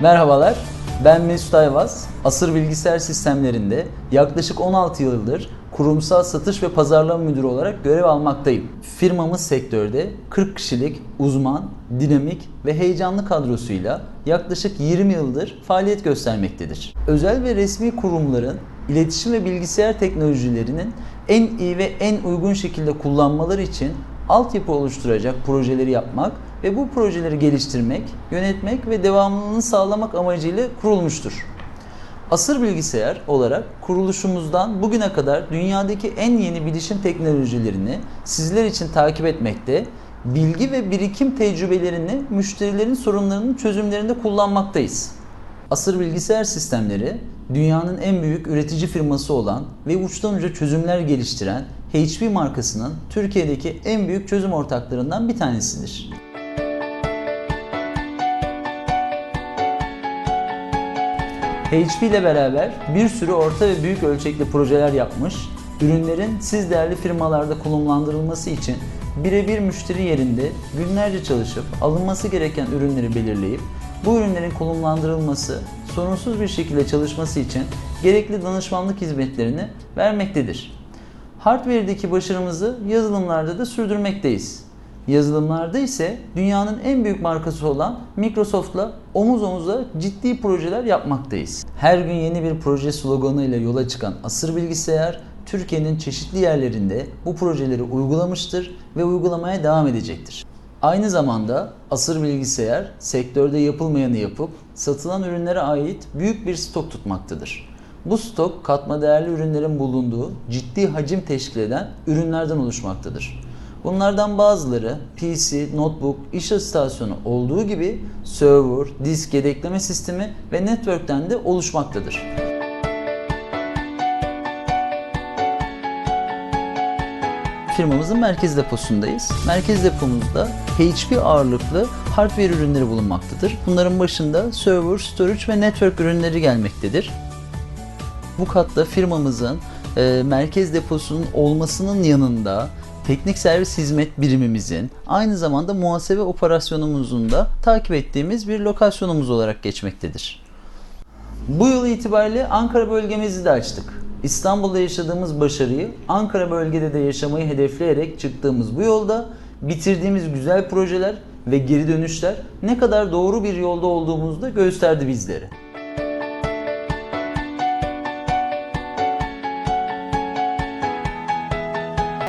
Merhabalar, ben Mesut Ayvaz. Asır Bilgisayar Sistemlerinde yaklaşık 16 yıldır kurumsal satış ve pazarlama müdürü olarak görev almaktayım. Firmamız sektörde 40 kişilik uzman, dinamik ve heyecanlı kadrosuyla yaklaşık 20 yıldır faaliyet göstermektedir. Özel ve resmi kurumların iletişim ve bilgisayar teknolojilerinin en iyi ve en uygun şekilde kullanmaları için altyapı oluşturacak projeleri yapmak ve bu projeleri geliştirmek, yönetmek ve devamlılığını sağlamak amacıyla kurulmuştur. Asır Bilgisayar olarak kuruluşumuzdan bugüne kadar dünyadaki en yeni bilişim teknolojilerini sizler için takip etmekte, bilgi ve birikim tecrübelerini müşterilerin sorunlarının çözümlerinde kullanmaktayız. Asır Bilgisayar Sistemleri dünyanın en büyük üretici firması olan ve uçtan uca çözümler geliştiren HP markasının Türkiye'deki en büyük çözüm ortaklarından bir tanesidir. HP ile beraber bir sürü orta ve büyük ölçekli projeler yapmış, ürünlerin siz değerli firmalarda konumlandırılması için birebir müşteri yerinde günlerce çalışıp alınması gereken ürünleri belirleyip bu ürünlerin konumlandırılması, sorunsuz bir şekilde çalışması için gerekli danışmanlık hizmetlerini vermektedir. Hardware'deki başarımızı yazılımlarda da sürdürmekteyiz. Yazılımlarda ise dünyanın en büyük markası olan Microsoft'la omuz omuza ciddi projeler yapmaktayız. Her gün yeni bir proje sloganıyla yola çıkan Asır Bilgisayar, Türkiye'nin çeşitli yerlerinde bu projeleri uygulamıştır ve uygulamaya devam edecektir. Aynı zamanda Asır Bilgisayar sektörde yapılmayanı yapıp satılan ürünlere ait büyük bir stok tutmaktadır. Bu stok katma değerli ürünlerin bulunduğu ciddi hacim teşkil eden ürünlerden oluşmaktadır. Bunlardan bazıları PC, notebook, iş istasyonu olduğu gibi server, disk yedekleme sistemi ve network'ten de oluşmaktadır. Firmamızın merkez deposundayız. Merkez depomuzda HP ağırlıklı hardware ürünleri bulunmaktadır. Bunların başında server, storage ve network ürünleri gelmektedir. Bu katta firmamızın e, merkez deposunun olmasının yanında teknik servis hizmet birimimizin aynı zamanda muhasebe operasyonumuzun da takip ettiğimiz bir lokasyonumuz olarak geçmektedir. Bu yıl itibariyle Ankara bölgemizi de açtık. İstanbul'da yaşadığımız başarıyı Ankara bölgede de yaşamayı hedefleyerek çıktığımız bu yolda bitirdiğimiz güzel projeler ve geri dönüşler ne kadar doğru bir yolda olduğumuzu da gösterdi bizlere.